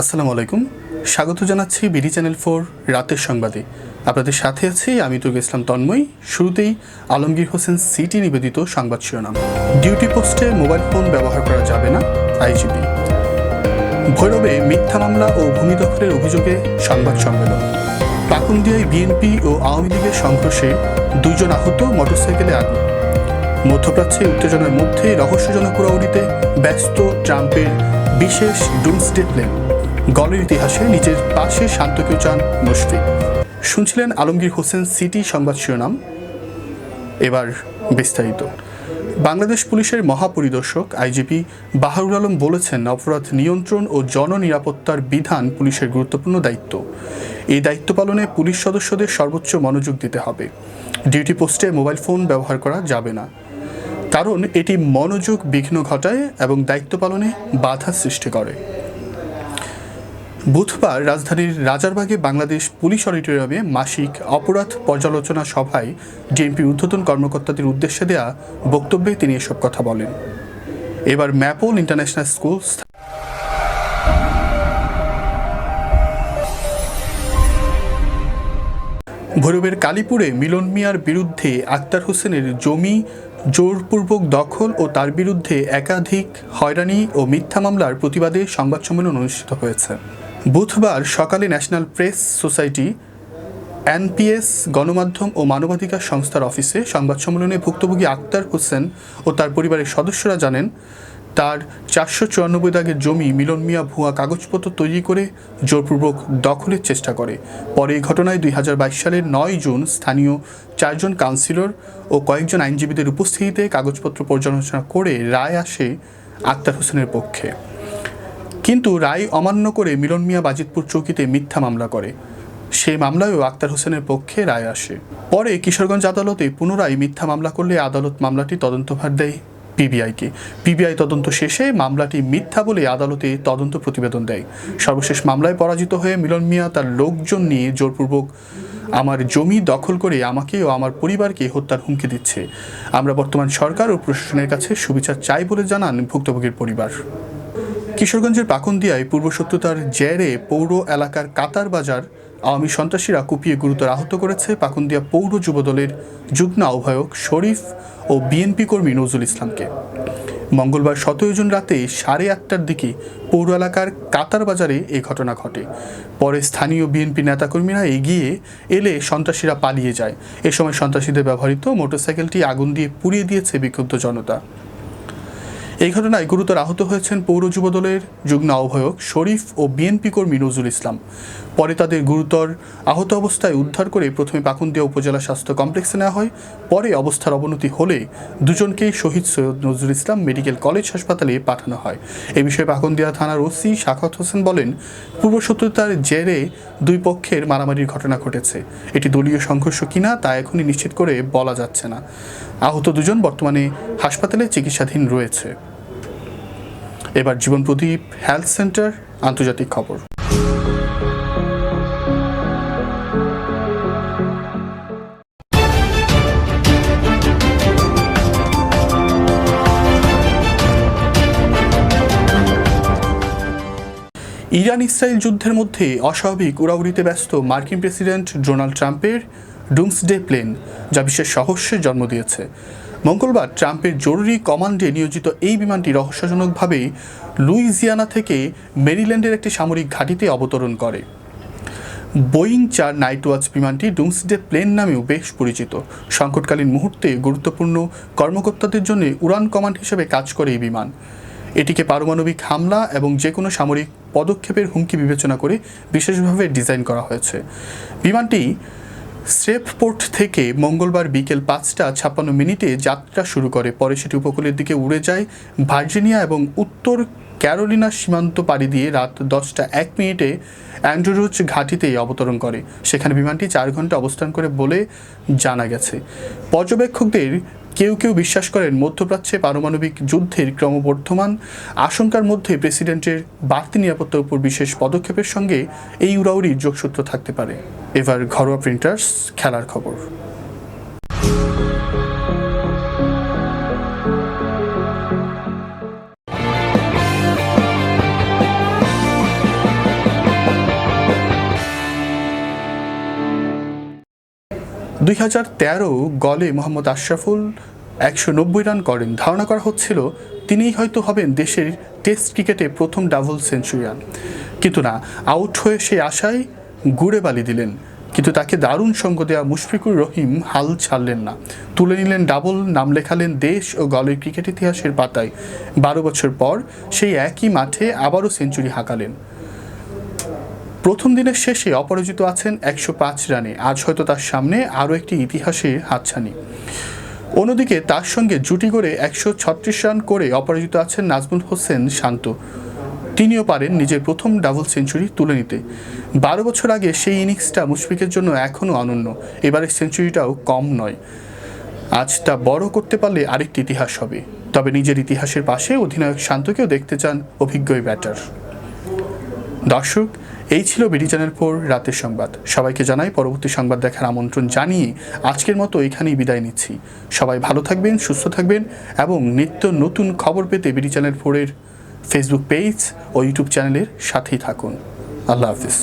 আসসালামু আলাইকুম। স্বাগত জানাচ্ছি বিডি চ্যানেল ফোর রাতের সংবাদে। আপনাদের সাথে আছি আমি তুর্ক ইসলাম তন্ময়। শুরুতেই আলমগীর হোসেন সিটি নিবেদিত সংবাদ শিরোনাম। ডিউটি পোস্টে মোবাইল ফোন ব্যবহার করা যাবে না, আইজিপি। ভৈরবে মিথ্যা মামলা ও ভূমি দখলের অভিযোগে সংবাদ সম্মেলন। পাকুন্দিয়ায় বিএনপি ও আওয়ামী লীগের সংঘর্ষে দুইজন আহত মোটরসাইকেলে আগুন। মধ্যপ্রাচ্যে উত্তেজনার মধ্যে রহস্যজনক উড়াউড়িতে ব্যস্ত ট্রাম্পের বিশেষ ডুমসডে প্লেন। গলের ইতিহাসে নিজের পাশে শান্ত কেউ চান মুশফিক। শুনছিলেন আলমগীর হোসেন সিটি সংবাদ শিরোনাম। এবার বিস্তারিত। বাংলাদেশ পুলিশের মহাপরিদর্শক আইজিপি বাহারুল আলম বলেছেন, অপরাধ নিয়ন্ত্রণ ও জননিরাপত্তার বিধান পুলিশের গুরুত্বপূর্ণ দায়িত্ব। এই দায়িত্ব পালনে পুলিশ সদস্যদের সর্বোচ্চ মনোযোগ দিতে হবে। ডিউটি পোস্টে মোবাইল ফোন ব্যবহার করা যাবে না। কারণ এটি মনোযোগ বিঘ্ন ঘটায় এবং দায়িত্ব পালনে বাধা সৃষ্টি করে। বুধবার রাজধানীর রাজারবাগে বাংলাদেশ পুলিশ অডিটোরিয়ামে মাসিক অপরাধ পর্যালোচনা সভায় ডিএমপির ঊর্ধ্বতন কর্মকর্তাদের উদ্দেশ্যে দেয়া বক্তব্যে তিনি এসব কথা বলেন। এবার ম্যাপল ইন্টারন্যাশনাল স্কুল ভৈরবের কালীপুরে মিলন মিয়ার বিরুদ্ধে আক্তার হোসেনের জমি জোরপূর্বক দখল ও তার বিরুদ্ধে একাধিক হয়রানি ও মিথ্যা মামলার প্রতিবাদে সংবাদ সম্মেলন অনুষ্ঠিত হয়েছে। বুধবার সকালে ন্যাশনাল প্রেস সোসাইটি এনপিএস গণমাধ্যম ও মানবাধিকার সংস্থার অফিসে সংবাদ সম্মেলনে ভুক্তভোগী আক্তার হোসেন ও তার পরিবারের সদস্যরা জানেন, তার চারশো চুরানব্বই দাগের জমি মিলন মিয়া ভুয়া কাগজপত্র তৈরি করে জোরপূর্বক দখলের চেষ্টা করে। পরে এই ঘটনায় দুই হাজার বাইশ সালের নয় জুন স্থানীয় চারজন কাউন্সিলর ও কয়েকজন আইনজীবীদের উপস্থিতিতে কাগজপত্র পর্যালোচনা করে রায় আসে আক্তার হোসেনের পক্ষে। কিন্তু রায় অমান্য করে মিলন মিয়া বাজিতপুর চৌকিতে মিথ্যা মামলা করে। সেই মামলায়ও আক্তার হোসেনের পক্ষে রায় আসে। পরে কিশোরগঞ্জ আদালতে পুনরায় মিথ্যা মামলা করলে আদালত মামলাটি তদন্তভার দেয় পিবিআইকে। পিবিআই তদন্ত শেষে মামলাটি মিথ্যা বলে আদালতে তদন্ত প্রতিবেদন দেয়। সর্বশেষ মামলায় পরাজিত হয়ে মিলন মিয়া তার লোকজন নিয়ে জোরপূর্বক, আমার জমি দখল করে আমাকে ও আমার পরিবারকে হত্যার হুমকি দিচ্ছে। আমরা বর্তমান সরকার ও প্রশাসনের কাছে সুবিচার চাই বলে জানান ভুক্তভোগীর পরিবার। কিশোরগঞ্জের পাকুন্দিয়ায় পূর্বশত্রুতার জেরে পৌর এলাকার কাতার বাজার আওয়ামী সন্ত্রাসীরা কুপিয়ে গুরুতর আহত করেছে পাকুন্দিয়া পৌর যুবদলের যুগ্ম আহ্বায়ক শরীফ ও বিএনপি কর্মী নজরুল ইসলামকে। মঙ্গলবার সতেরো জুন রাতে সাড়ে আটটার দিকে পৌর এলাকার কাতার বাজারে এই ঘটনা ঘটে। পরে স্থানীয় বিএনপি নেতাকর্মীরা এগিয়ে এলে সন্ত্রাসীরা পালিয়ে যায়। এ সময় সন্ত্রাসীদের ব্যবহৃত মোটরসাইকেলটি আগুন দিয়ে পুড়িয়ে দিয়েছে বিক্ষুব্ধ জনতা। এই ঘটনায় গুরুতর আহত হয়েছেন পৌর যুবদলের যুগ্ম আহ্বায়ক শরীফ ও বিএনপি কর্মী নজরুল ইসলাম। পরে তাদের গুরুতর আহত অবস্থায় উদ্ধার করে প্রথমে পাকুন্দিয়া উপজেলা স্বাস্থ্য কমপ্লেক্সে নেওয়া হয়। পরে অবস্থার অবনতি হলে দুজনকেই শহীদ সৈয়দ নজরুল ইসলাম মেডিকেল কলেজ হাসপাতালে পাঠানো হয়। এ বিষয়ে পাকুন্দিয়া থানার ওসি শাখাত হোসেন বলেন পূর্বশত্রুতার জেরে দুই পক্ষের মারামারির ঘটনা ঘটেছে। এটি দলীয় সংঘর্ষ কিনা তা এখনই নিশ্চিত করে বলা যাচ্ছে না। আহত দুজন বর্তমানে হাসপাতালে চিকিৎসাধীন রয়েছে। এবার জীবন প্রদীপ হেলথ সেন্টার আন্তর্জাতিক খবর। ইরান ইসরায়েল যুদ্ধের মধ্যে অস্বাভাবিক উড়াউড়িতে ব্যস্ত মার্কিন প্রেসিডেন্ট ডোনাল্ড ট্রাম্পের ডুমসডে প্লেন, যা বিশ্বের রহস্যের জন্ম দিয়েছে। মঙ্গলবার ট্রাম্পের জরুরি কমান্ডে নিয়োজিত এই বিমানটি রহস্যজনকভাবে লুইজিয়ানা থেকে মেরিল্যান্ডের একটি সামরিক ঘাঁটিতে অবতরণ করে। বোয়িং চার নাইট ওয়াচ বিমানটি ডুমসডে প্লেন নামেও বেশ পরিচিত। সংকটকালীন মুহূর্তে গুরুত্বপূর্ণ কর্মকর্তাদের জন্য উড়ান কমান্ড হিসেবে কাজ করে এই বিমান। এটিকে পারমাণবিক হামলা এবং যে কোনো সামরিক পদক্ষেপের হুমকি বিবেচনা করে বিশেষভাবে ডিজাইন করা হয়েছে। বিমানটি স্রেফপোর্ট থেকে মঙ্গলবার বিকেল পাঁচটা ছাপ্পান্ন মিনিটে যাত্রা শুরু করে। পরে সেটি উপকূলের দিকে উড়ে যায়। ভার্জিনিয়া এবং উত্তর ক্যারোলিনা সীমান্ত পাড়ি দিয়ে রাত দশটা এক মিনিটে অ্যান্ড্রোরুচ ঘাঁটিতে অবতরণ করে। সেখানে বিমানটি চার ঘণ্টা অবস্থান করে বলে জানা গেছে। পর্যবেক্ষকদের কেউ কেউ বিশ্বাস করেন মধ্যপ্রাচ্যে পারমাণবিক যুদ্ধের ক্রমবর্ধমান আশঙ্কার মধ্যে প্রেসিডেন্টের বাড়তি নিরাপত্তার উপর বিশেষ পদক্ষেপের সঙ্গে এই উড়াউড়ির যোগসূত্র থাকতে পারে। এবার ঘরোয়া প্রিন্টার্স খেলার খবর। দুই হাজার তেরো গলে মোহাম্মদ আশরাফুল একশো নব্বই রান করেন। ধারণা করা হচ্ছিল তিনিই হয়তো হবেন দেশের টেস্ট ক্রিকেটে প্রথম ডাবল সেঞ্চুরিয়ান। কিন্তু না, আউট হয়ে সেই আশায় গুড়ে বালি দিলেন। কিন্তু তাকে দারুণ সঙ্গ দেওয়া মুশফিকুর রহিম হাল ছাড়লেন না। তুলে নিলেন ডাবল, নাম লেখালেন দেশ ও গলের ক্রিকেট ইতিহাসের পাতায়। বারো বছর পর সেই একই মাঠে আবারও সেঞ্চুরি হাঁকালেন। প্রথম দিনের শেষে অপরাজিত আছেন একশো পাঁচ রানে। আজ হয়তো তার সামনে আরও একটি ইতিহাসের হাতছানি। অন্যদিকে তার সঙ্গে জুটি করে একশো ছত্রিশ রান করে অপরাজিত আছেন নাজমুল হোসেন শান্ত। তিনিও পারেন নিজের প্রথম ডাবল সেঞ্চুরি তুলে নিতে। বারো বছর আগে সেই ইনিংসটা মুশফিকের জন্য এখনও অনন্য। এবারের সেঞ্চুরিটাও কম নয়। আজ তা বড় করতে পারলে আরেকটি ইতিহাস হবে। তবে নিজের ইতিহাসের পাশে অধিনায়ক শান্তকেও দেখতে চান অভিজ্ঞ এই ব্যাটার। দর্শক, এই ছিল বিডি চ্যানেল ফোর রাতের সংবাদ। সবাইকে জানাই পরবর্তী সংবাদ দেখার আমন্ত্রণ জানিয়ে আজকের মতো এখানেই বিদায় নিচ্ছি। সবাই ভালো থাকবেন, সুস্থ থাকবেন এবং নিত্য নতুন খবর পেতে বিডি চ্যানেল ফোরের ফেসবুক পেজ ও ইউটিউব চ্যানেলের সাথেই থাকুন। আল্লাহ হাফিজ।